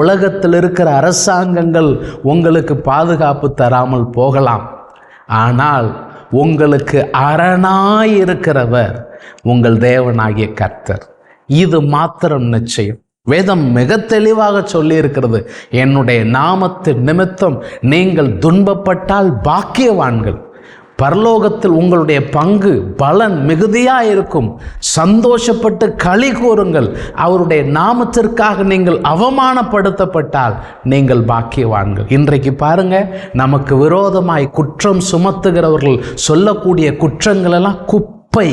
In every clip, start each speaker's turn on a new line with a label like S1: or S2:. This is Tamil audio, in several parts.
S1: உலகத்தில் இருக்கிற அரசாங்கங்கள் உங்களுக்கு பாதுகாப்பு தராமல் போகலாம். ஆனால் உங்களுக்கு அரணாய் இருக்கிறவர் உங்கள் தேவனாகிய கர்த்தர். இது மாத்திரம் நிச்சயம். வேதம் மிக தெளிவாக சொல்லி இருக்கிறது என்னுடைய நாமத்தின் நிமித்தம் நீங்கள் துன்பப்பட்டால் பாக்கியவான்கள். பரலோகத்தில் உங்களுடைய பங்கு பலன் மிகுதியாக இருக்கும். சந்தோஷப்பட்டு களி கூறுங்கள். அவருடைய நாமத்திற்காக நீங்கள் அவமானப்படுத்தப்பட்டால் நீங்கள் பாக்கியவான்கள். இன்றைக்கு பாருங்க நமக்கு விரோதமாய் குற்றம் சுமத்துகிறவர்கள் சொல்லக்கூடிய குற்றங்களெல்லாம் குப்பை.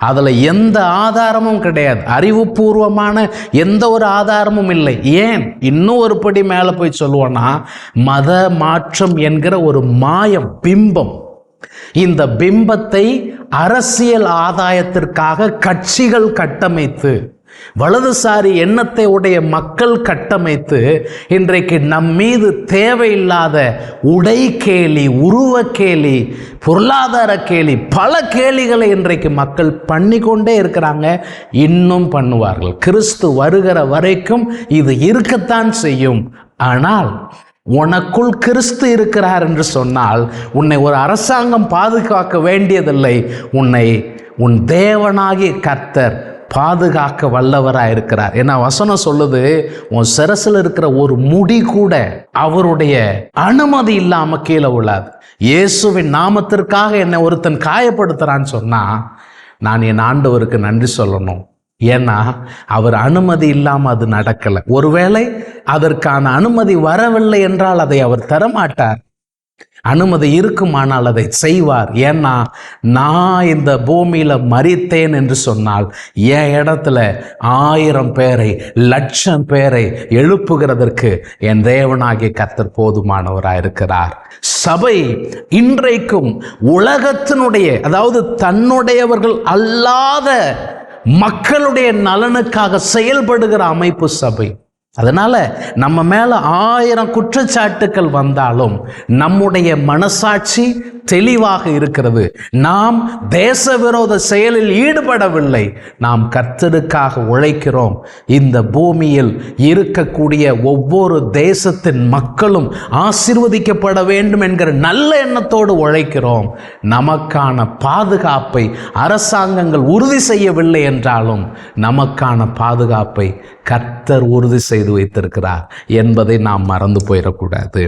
S1: அதில் எந்த ஆதாரமும் கிடையாது. அறிவுபூர்வமான எந்த ஒரு ஆதாரமும் இல்லை. ஏன்? இன்னும் ஒரு படி மேலே போய் சொல்லுவோன்னா மத மாற்றம் என்கிற ஒரு மாயம் பிம்பம். இந்த பிம்பத்தை அரசியல் ஆதாயத்திற்காக கட்சிகள் கட்டமைத்து வலதுசாரி எண்ணத்தை உடைய மக்கள் கட்டமைத்து இன்றைக்கு நம் மீது தேவையில்லாத உடை கேலி உருவ கேலி பொருளாதார கேலி பல கேலிகளை இன்றைக்கு மக்கள் பண்ணிக்கொண்டே இருக்கிறாங்க. இன்னும் பண்ணுவார்கள். கிறிஸ்து வருகிற வரைக்கும் இது இருக்கத்தான் செய்யும். ஆனால் உனக்குள் கிறிஸ்து இருக்கிறார் என்று சொன்னால் உன்னை ஒரு அரசாங்கம் பாதுகாக்க வேண்டியதில்லை. உன்னை உன் தேவனாகிய கர்த்தர் பாதுகாக்க வல்லவராக இருக்கிறார். ஏன்னா வசனம் சொல்லுது உன் சிரசில் இருக்கிற ஒரு முடி கூட அவருடைய அனுமதி இல்லாமல் கீழே உள்ளாது இயேசுவின் நாமத்திற்காக என்னை ஒருத்தன் காயப்படுத்துறான்னு சொன்னா நான் என் ஆண்டவருக்கு நன்றி சொல்லணும். ஏன்னா அவர் அனுமதி இல்லாமல் அது நடக்கலை. ஒருவேளை அதற்கான அனுமதி வரவில்லை என்றால் அதை அவர் தரமாட்டார். அனுமதி இருக்குமானால் அதை செய்வார். ஏன்னா நான் இந்த பூமியில் மறித்தேன் என்று சொன்னால் என் இடத்துல ஆயிரம் பேரை லட்சம் பேரை எழுப்புகிறதற்கு என் தேவனாகிய கத்தர் போதுமானவராக இருக்கிறார். சபை இன்றைக்கும் உலகத்தினுடைய அதாவது தன்னுடையவர்கள் அல்லாத மக்களுடைய நலனுக்காக செயல்படுகிற அமைப்பு சபை. அதனால் நம்ம மேலே ஆயிரம் குற்றச்சாட்டுக்கள் வந்தாலும் நம்முடைய மனசாட்சி தெளிவாக இருக்கிறது. நாம் தேச விரோத செயலில் ஈடுபடவில்லை. நாம் கர்த்தருக்காக உழைக்கிறோம். இந்த பூமியில் இருக்கக்கூடிய ஒவ்வொரு தேசத்தின் மக்களும் ஆசிர்வதிக்கப்பட வேண்டும் என்கிற நல்ல எண்ணத்தோடு உழைக்கிறோம். நமக்கான பாதுகாப்பை அரசாங்கங்கள் உறுதி செய்யவில்லை என்றாலும் நமக்கான பாதுகாப்பை கர்த்தர் உறுதி செய்து வைத்திருக்கிறார் என்பதை நாம் மறந்து போயிடக்கூடாது.